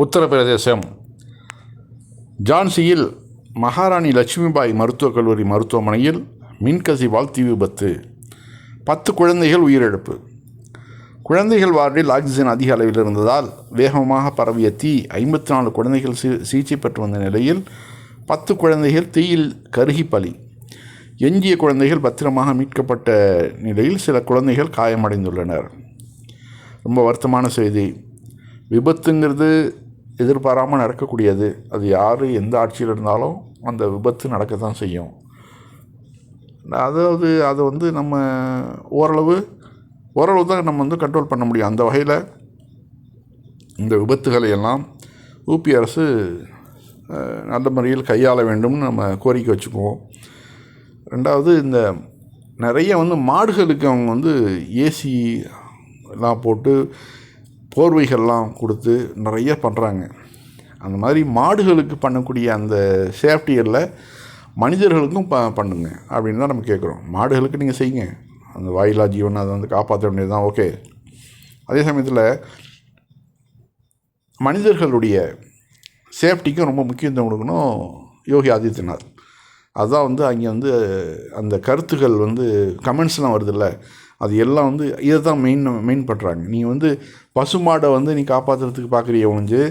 உத்தரப்பிரதேசம். ஜான்சியில் மகாராணி லட்சுமிபாய் மருத்துவக் கல்லூரி மருத்துவமனையில் மின்கசிவால் தீ விபத்து. பத்து குழந்தைகள் உயிரிழப்பு. குழந்தைகள் வார்டில் ஆக்சிஜன் அதிக அளவில் இருந்ததால் வேகமாக பரவிய தீ ஐம்பத்தி நாலு குழந்தைகள் சிகிச்சை பெற்று வந்த நிலையில் பத்து குழந்தைகள் தீயில் கருகி பலி. எஞ்சிய குழந்தைகள் பத்திரமாக மீட்கப்பட்ட நிலையில் சில குழந்தைகள் காயமடைந்துள்ளனர். ரொம்ப வருத்தமான செய்தி. விபத்துங்கிறது எதிர்பாராமல் நடக்கக்கூடியது. அது யார் எந்த ஆட்சியில் இருந்தாலும் அந்த விபத்து நடக்க தான் செய்யும். அதாவது அதை வந்து நம்ம ஓரளவு ஓரளவு தான் நம்ம வந்து கண்ட்ரோல் பண்ண முடியும். அந்த வகையில் இந்த விபத்துகளை எல்லாம் ஊபி அரசு நல்ல முறையில் கையாள வேண்டும்னு நம்ம கோரிக்கை வச்சுக்குவோம். ரெண்டாவது இந்த நிறைய வந்து மாடுகளுக்கு அவங்க வந்து ஏசி எல்லாம் போட்டு போர்வைகள்லாம் கொடுத்து நிறைய பண்ணுறாங்க அந்த மாதிரி மாடுகளுக்கு பண்ணக்கூடிய அந்த சேஃப்டிகளில் மனிதர்களுக்கும் ப பண்ணுங்க அப்படின்னு தான் நம்ம கேட்குறோம் மாடுகளுக்கு நீங்கள் செய்யுங்க. அந்த வாயிலா ஜீவன் அதை வந்து காப்பாற்ற வேண்டியது தான் ஓகே. அதே சமயத்தில் மனிதர்களுடைய சேஃப்டிக்கும் ரொம்ப முக்கியத்துவம் கொடுக்கணும் யோகி ஆதித்யநாத். அதுதான் வந்து அங்கே வந்து அந்த கருத்துக்கள் வந்து கமெண்ட்ஸ்லாம் வருதில்ல. அது எல்லாம் வந்து இதை தான் மெயின் மெயின் பண்ணுறாங்க நீ வந்து பசுமாடை வந்து நீ காப்பாற்றுறதுக்கு பார்க்குறிய ஒழிஞ்சு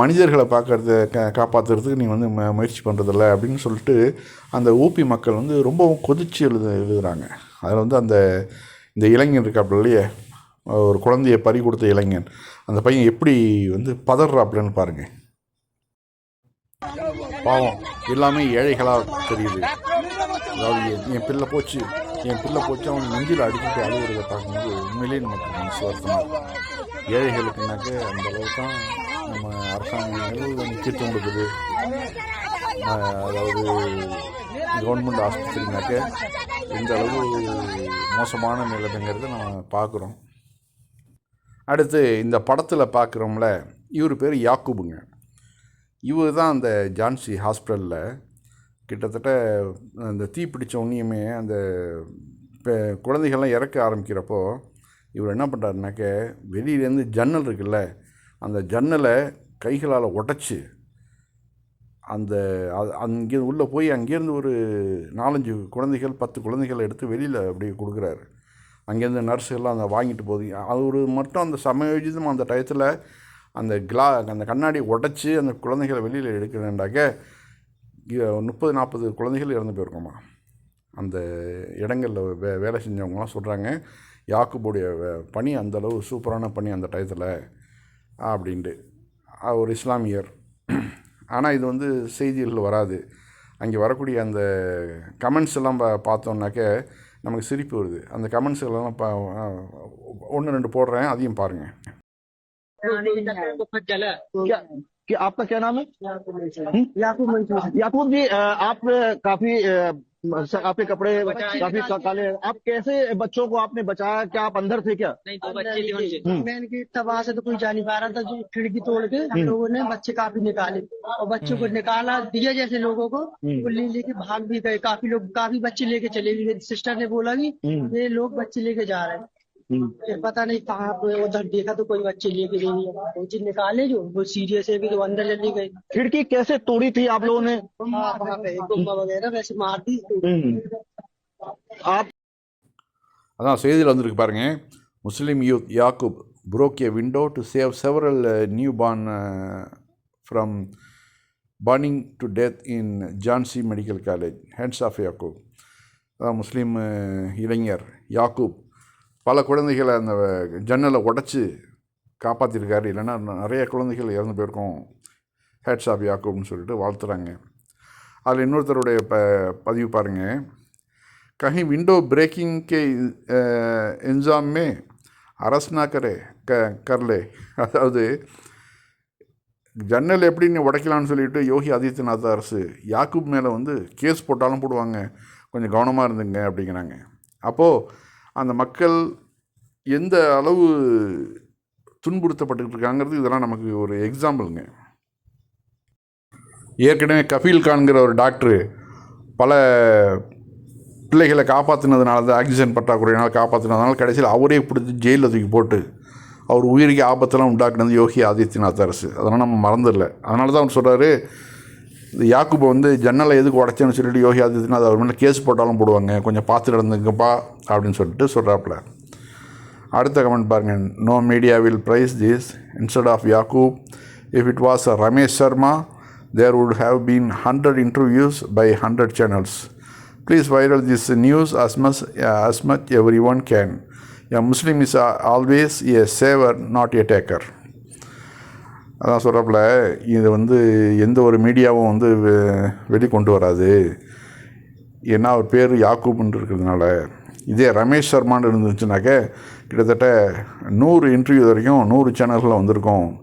மனிதர்களை பார்க்குறத கா காப்பாற்றுறதுக்கு நீ வந்து ம முயற்சி பண்ணுறதில்ல அப்படின்னு சொல்லிட்டு அந்த ஊபி மக்கள் வந்து ரொம்பவும் கொதிச்சு எழுது எழுதுகிறாங்க அதில் வந்து அந்த இந்த இளைஞன் இருக்காப்புல இல்லையே ஒரு குழந்தைய பறி கொடுத்த இளைஞன். அந்த பையன் எப்படி வந்து பதறாப்புலன்னு பாருங்கள் பாவம் எல்லாமே ஏழைகளாக தெரியுது. அதாவது என் பிள்ளை போச்சு. என் பிள்ளை போச்சு அவன் நெஞ்சில் அடிச்சுட்டு அழுகுறத பார்க்கும்போது உண்மையிலேயே நமக்கு மனசு வருத்தம் ஏழைகளுக்குனாக்க அந்த அளவுக்கு தான் நம்ம அரசாங்கங்கள் முக்கியத்துவம் கொடுக்குது. அதாவது கவர்மெண்ட் ஆஸ்பத்திரினாக்க எந்த அளவு மோசமான நிலைமைங்கிறத நம்ம பார்க்குறோம். அடுத்து இந்த படத்தில் பார்க்குறோம்ல இவர் பேர் யாக்குபுங்க. இவர் தான் அந்த ஜான்சி ஹாஸ்பிட்டலில் கிட்டத்தட்ட அந்த தீ பிடிச்ச உடனேயுமே அந்த இப்போ குழந்தைகள்லாம் இறக்க ஆரம்பிக்கிறப்போ இவர் என்ன பண்ணுறாருனாக்க வெளியிலேருந்து ஜன்னல் இருக்குல்ல அந்த ஜன்னலை கைகளால் உடச்சி அந்த அது அங்கே உள்ளே போய் அங்கேருந்து ஒரு நாலஞ்சு குழந்தைகள் பத்து குழந்தைகள் எடுத்து வெளியில் அப்படியே கொடுக்குறாரு. அங்கேருந்து நர்ஸுகள்லாம் அதை வாங்கிட்டு போகுது அது ஒரு மட்டும் அந்த சமயோஜிதம் அந்த டயத்தில் அந்த கிளா அந்த கண்ணாடி உடச்சி அந்த குழந்தைகளை வெளியில் எடுக்கிறேன்டாக்க முப்பது நாற்பது குழந்தைகள் இறந்து போயிருக்கோமா அந்த இடங்களில் வே வேலை செஞ்சவங்களாம் சொல்கிறாங்க யாக்குபுடைய பணி அந்த அளவு சூப்பரான பணி அந்த டயத்தில் அப்படின்ட்டு. ஒரு இஸ்லாமியர். ஆனால் இது வந்து செய்திகளில் வராது. அங்கே வரக்கூடிய அந்த கமெண்ட்ஸ் எல்லாம் பா பார்த்தோம்னாக்க நமக்கு சிரிப்பு வருது. அந்த கமெண்ட்ஸ் எல்லாம் பா ஒன்று ரெண்டு போடுறேன் அதையும் பாருங்கள் क्या आपका क्या नाम है? याकूब याकूब जी आप काफ़ी आपके कपड़े काफ़ी काले हैं। आप कैसे बच्चों को आपने बचाया? क्या आप अंदर थे क्या? नहीं दो बच्चे थे हम्म। तबाह से तो कोई जा नहीं पा रहा था जो। खिड़की तोड़ के हम लोगों ने बच्चे काफ़ी निकाले और बच्चों को निकाला दिया जैसे लोगों को। वो ले लेके भाग भी गए। काफ़ी लोग काफ़ी बच्चे लेके चले भी गए। सिस्टर ने बोला कि हम्म। ये लोग बच्चे लेके जा रहे हैं। हम्म। पता नहीं कहाँ पे उधर देखा तो कोई बच्चे लेके नहीं गए वो चीज निकाले जो वो सीरियस है कि तो अंदर चली गई खिड़की कैसे तोड़ी थी आप लोगों ने हाँ, वहाँ पे गुम्बा वगैरह वैसे मार दी हम्म। आप அதான் செய்தியில் வந்திருக்கு பாருங்க Muslim youth Yakub broke a window to save several uh, newborn uh, from burning to death in Jhansi medical college heads of Yakub அதான் முஸ்லீம் uh, இளைஞர் யாக்கூப் பல குழந்தைகளை அந்த ஜன்னலை உடச்சி காப்பாற்றிருக்காரு இல்லைன்னா நிறைய குழந்தைகள் இறந்து போயிருக்கோம். ஹேட்ஸ் ஆஃப் யாக்கூப்னு சொல்லிட்டு வாழ்த்துறாங்க. அதில் இன்னொருத்தருடைய ப பதிவு பாருங்கள் கஹி விண்டோ பிரேக்கிங்கே என்ஜாமே அரசனா கரே க கர்லே. அதாவது ஜன்னல் எப்படி நீ உடைக்கலான்னு சொல்லிட்டு யோகி ஆதித்யநாத் அரசு யாக்கூப் மேலே வந்து கேஸ் போட்டாலும் போடுவாங்க. கொஞ்சம் கவனமாக இருந்துங்க. அப்படிங்கிறாங்க. அப்போது அந்த மக்கள் எந்த அளவு துன்புறுத்தப்பட்டு இருக்காங்கிறது இதெல்லாம் நமக்கு ஒரு எக்ஸாம்பிளுங்க ஏற்கனவே கபீல் கான்கிற ஒரு டாக்டரு பல பிள்ளைகளை காப்பாற்றினதுனால தான் ஆக்சிஜன் பற்றாக்குறையினால் காப்பாற்றினதுனால கடைசியில் அவரே பிடிச்சி ஜெயிலில் தூக்கி போட்டு அவர் உயிருக்கு ஆபத்தெல்லாம் உண்டாக்குனது யோகி ஆதித்யநாத் அரசு. அதெல்லாம் நம்ம மறந்துடல. அதனால தான் அவர் சொல்கிறாரு இந்த யாக்குபை வந்து ஜன்னலை எதுக்கு உடச்சேன்னு சொல்லிட்டு யோகி ஆதித்யநாத் அவர் மேலே கேஸ் போட்டாலும் போடுவாங்க. கொஞ்சம் பார்த்து நடந்துங்கப்பா அப்படின்னு சொல்லிட்டு சொல்கிறாப்புல அடுத்த கமெண்ட் பாருங்கள் no media will praise this instead of Yakub if it was Ramesh Sharma there would have been hundred interviews by hundred channels please viral this news as much as much every one can a Muslim is always a saver not a taker அதான் சொல்கிறப்பல இது வந்து எந்த ஒரு மீடியாவும் வந்து வெ- வெளிக்கொண்டு வராது. ஏன்னா அவர் பேர் யாக்கூப்னு இருக்கிறதுனால. இதே ரமேஷ் சர்மான்னு இருந்துச்சுனாக்க கிட்டத்தட்ட நூறு இன்டர்வியூ வரைக்கும் நூறு சேனல்களில் வந்திருக்கோம்.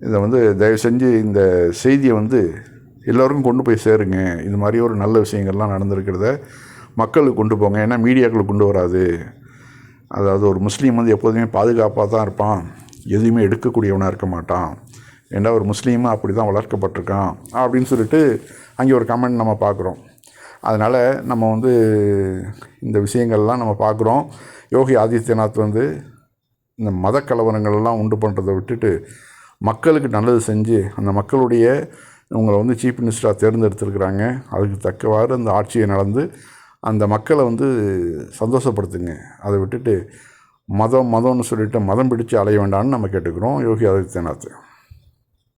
இதை வந்து தயவு செஞ்சு இந்த செய்தியை வந்து எல்லோருக்கும் கொண்டு போய் சேருங்க. இது மாதிரி ஒரு நல்ல விஷயங்கள்லாம் நடந்திருக்கிறத மக்களுக்கு கொண்டு போங்க. ஏன்னா மீடியாக்களுக்கு கொண்டு வராது. அதாவது ஒரு முஸ்லீம் வந்து எப்போதுமே பாதுகாப்பாக தான் இருப்பான். எதுவுமே எடுக்கக்கூடியவனாக இருக்க மாட்டான். ஏன்னா ஒரு முஸ்லீமும் அப்படி தான் வளர்க்கப்பட்டிருக்கான் அப்படின்னு சொல்லிட்டு அங்கே ஒரு கமெண்ட் நம்ம பார்க்குறோம். அதனால் நம்ம வந்து இந்த விஷயங்கள்லாம் நம்ம பார்க்குறோம். யோகி ஆதித்யநாத் வந்து இந்த மத கலவரங்கள்லாம் உண்டு பண்ணுறதை விட்டுட்டு மக்களுக்கு நல்லது செஞ்சு அந்த மக்களுடைய உங்களை வந்து சீஃப் மினிஸ்டராக தேர்ந்தெடுத்திருக்கிறாங்க. அதுக்கு தக்கவாறு அந்த ஆட்சியை நடந்து அந்த மக்களை வந்து சந்தோஷப்படுத்துங்க. அதை விட்டுட்டு மதம் மதம்னு சொல்லிட்டு மதம் பிடிச்சு அலைய வேண்டாம்னு நம்ம கேட்டுக்கிறோம். யோகி ஆதித்யநாத்.